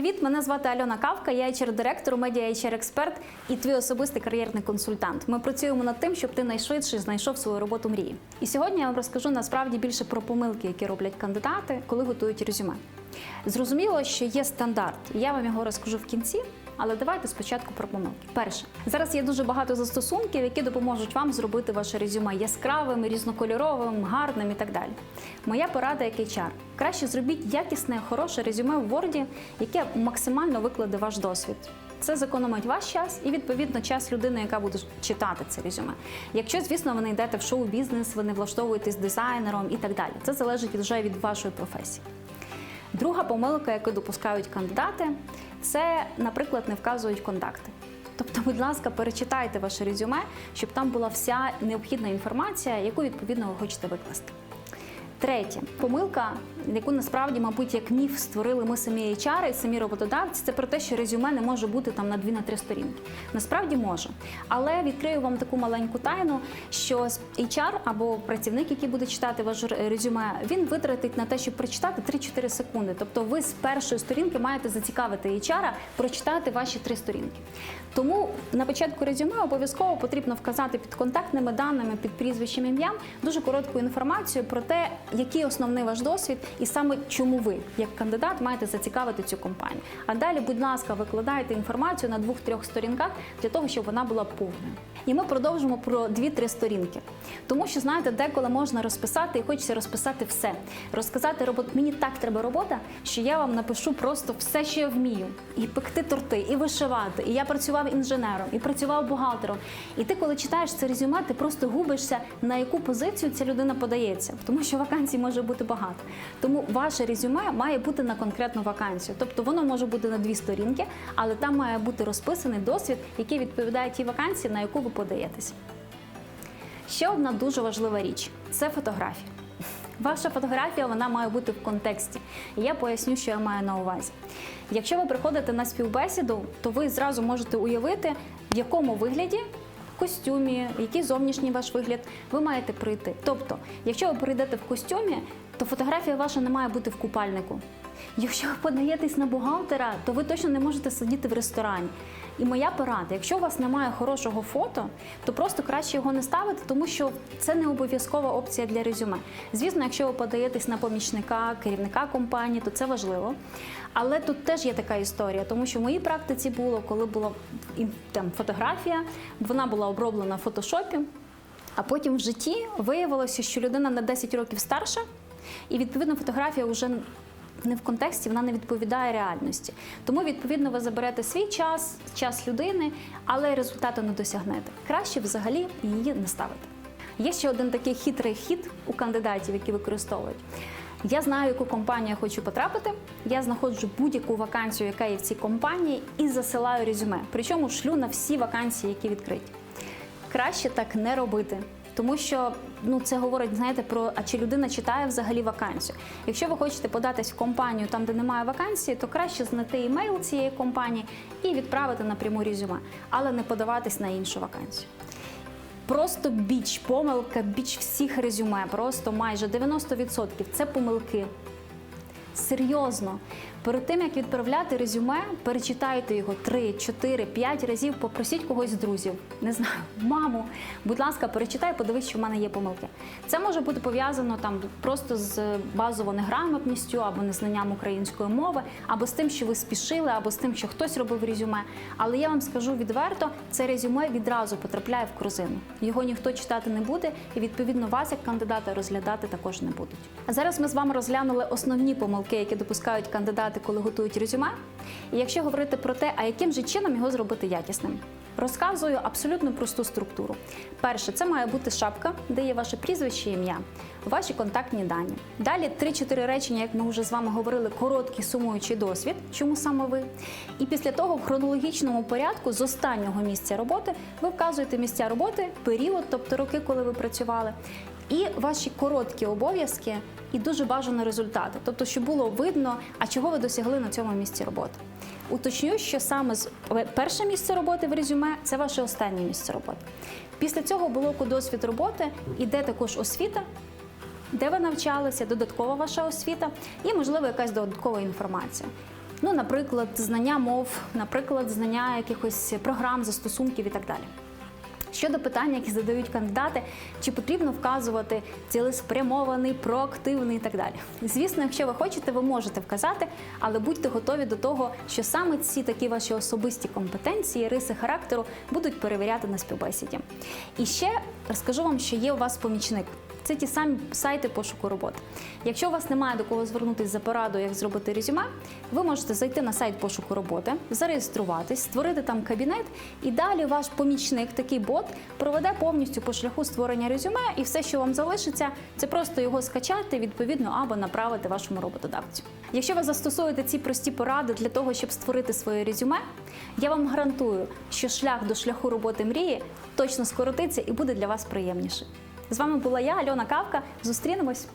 Привіт, мене звати Альона Кавка, я HR-директор, медіа HR експерт і твій особистий кар'єрний консультант. Ми працюємо над тим, щоб ти найшвидше знайшов свою роботу мрії. І сьогодні я вам розкажу насправді більше про помилки, які роблять кандидати, коли готують резюме. Зрозуміло, що є стандарт. Я вам його розкажу в кінці. Але давайте спочатку про помилки. Перше, зараз є дуже багато застосунків, які допоможуть вам зробити ваше резюме яскравим, різнокольоровим, гарним і так далі. Моя порада як HR. Краще зробіть якісне, хороше резюме в Word, яке максимально викладе ваш досвід. Це зекономить ваш час і відповідно час людини, яка буде читати це резюме. Якщо, звісно, ви не йдете в шоу-бізнес, ви не влаштовуєтесь дизайнером і так далі. Це залежить вже від вашої професії. Друга помилка, яку допускають кандидати, це, наприклад, не вказують контакти. Тобто, будь ласка, перечитайте ваше резюме, щоб там була вся необхідна інформація, яку відповідно ви хочете викласти. Третє помилка, яку насправді, мабуть, як міф створили ми самі HR і самі роботодавці, це про те, що резюме не може бути там на 2-3 сторінки. Насправді може. Але відкрию вам таку маленьку тайну, що HR або працівник, який буде читати ваше резюме, він витратить на те, щоб прочитати 3-4 секунди. Тобто, ви з першої сторінки маєте зацікавити HR прочитати ваші три сторінки. Тому на початку резюме обов'язково потрібно вказати під контактними даними, під прізвищем ім'ям дуже коротку інформацію про те, який основний ваш досвід, і саме чому ви, як кандидат, маєте зацікавити цю компанію. А далі, будь ласка, викладайте інформацію на двох-трьох сторінках для того, щоб вона була повною. І ми продовжимо про дві-три сторінки. Тому що, знаєте, деколи можна розписати і хочеться розписати все. Розказати робот, мені так треба робота, що я вам напишу просто все, що я вмію. І пекти торти, і вишивати. І я працював інженером, і працював бухгалтером. І ти, коли читаєш це резюме, ти просто губишся, на яку позицію ця людина подається, тому що вакансій може бути багато. Тому ваше резюме має бути на конкретну вакансію. Тобто воно може бути на дві сторінки, але там має бути розписаний досвід, який відповідає тій вакансії, на яку ви подаєтесь. Ще одна дуже важлива річ це фотографія. Ваша фотографія вона має бути в контексті. І я поясню, що я маю на увазі. Якщо ви приходите на співбесіду, то ви зразу можете уявити, в якому вигляді костюмі, який зовнішній ваш вигляд, ви маєте прийти. Тобто, якщо ви прийдете в костюмі, то фотографія ваша не має бути в купальнику. Якщо ви подаєтесь на бухгалтера, то ви точно не можете сидіти в ресторані. І моя порада: якщо у вас немає хорошого фото, то просто краще його не ставити, тому що це не обов'язкова опція для резюме. Звісно, якщо ви подаєтесь на помічника, керівника компанії, то це важливо. Але тут теж є така історія, тому що в моїй практиці було, коли була там фотографія, вона була оброблена в фотошопі. А потім в житті виявилося, що людина на 10 років старша, і відповідно фотографія вже не в контексті, вона не відповідає реальності. Тому, відповідно, ви заберете свій час, час людини, але результату не досягнете. Краще взагалі її не ставити. Є ще один такий хитрий хід у кандидатів, які використовують. Я знаю, яку компанію я хочу потрапити. Я знаходжу будь-яку вакансію, яка є в цій компанії, і засилаю резюме. Причому шлю на всі вакансії, які відкриті. Краще так не робити. Тому що ну це говорить, знаєте, про а чи людина читає взагалі вакансію. Якщо ви хочете податись в компанію там, де немає вакансії, то краще знайти імейл цієї компанії і відправити напряму резюме, але не подаватись на іншу вакансію. Просто біч, помилка, біч всіх резюме, просто майже 90% це помилки. Серйозно, перед тим як відправляти резюме, перечитайте його 3, 4, 5 разів, попросіть когось з друзів, не знаю, маму. Будь ласка, перечитай, подивись, що в мене є помилки. Це може бути пов'язано там просто з базово неграмотністю або незнанням української мови, або з тим, що ви спішили, або з тим, що хтось робив резюме. Але я вам скажу відверто, це резюме відразу потрапляє в корзину. Його ніхто читати не буде, і відповідно вас як кандидата розглядати також не будуть. А зараз ми з вами розглянули основні помилки, які допускають кандидати, коли готують резюме. І якщо говорити про те, а яким же чином його зробити якісним. Розказую абсолютно просту структуру. Перше, це має бути шапка, де є ваше прізвище, ім'я, ваші контактні дані. Далі 3-4 речення, як ми вже з вами говорили, короткий сумуючий досвід, чому саме ви. І після того в хронологічному порядку з останнього місця роботи ви вказуєте місця роботи, період, тобто роки, коли ви працювали. І ваші короткі обов'язки, і дуже бажано результати, тобто, щоб було видно, а чого ви досягли на цьому місці роботи. Уточню, що саме з перше місце роботи в резюме це ваше останнє місце роботи. Після цього блоку досвід роботи йде також освіта, де ви навчалися, додаткова ваша освіта і, можливо, якась додаткова інформація. Ну, наприклад, знання мов, наприклад, знання якихось програм, застосунків і так далі. Щодо питання, які задають кандидати, чи потрібно вказувати цілеспрямований, проактивний і так далі. Звісно, якщо ви хочете, ви можете вказати, але будьте готові до того, що саме ці такі ваші особисті компетенції, риси характеру будуть перевіряти на співбесіді. І ще розкажу вам, що є у вас помічник. Це ті самі сайти пошуку роботи. Якщо у вас немає до кого звернутися за порадою, як зробити резюме, ви можете зайти на сайт пошуку роботи, зареєструватись, створити там кабінет, і далі ваш помічник, такий бот, проведе повністю по шляху створення резюме, і все, що вам залишиться, це просто його скачати відповідно або направити вашому роботодавцю. Якщо ви застосуєте ці прості поради для того, щоб створити своє резюме, я вам гарантую, що шлях до шляху роботи мрії точно скоротиться і буде для вас приємніше. З вами була я, Альона Кавка. Зустрінемось.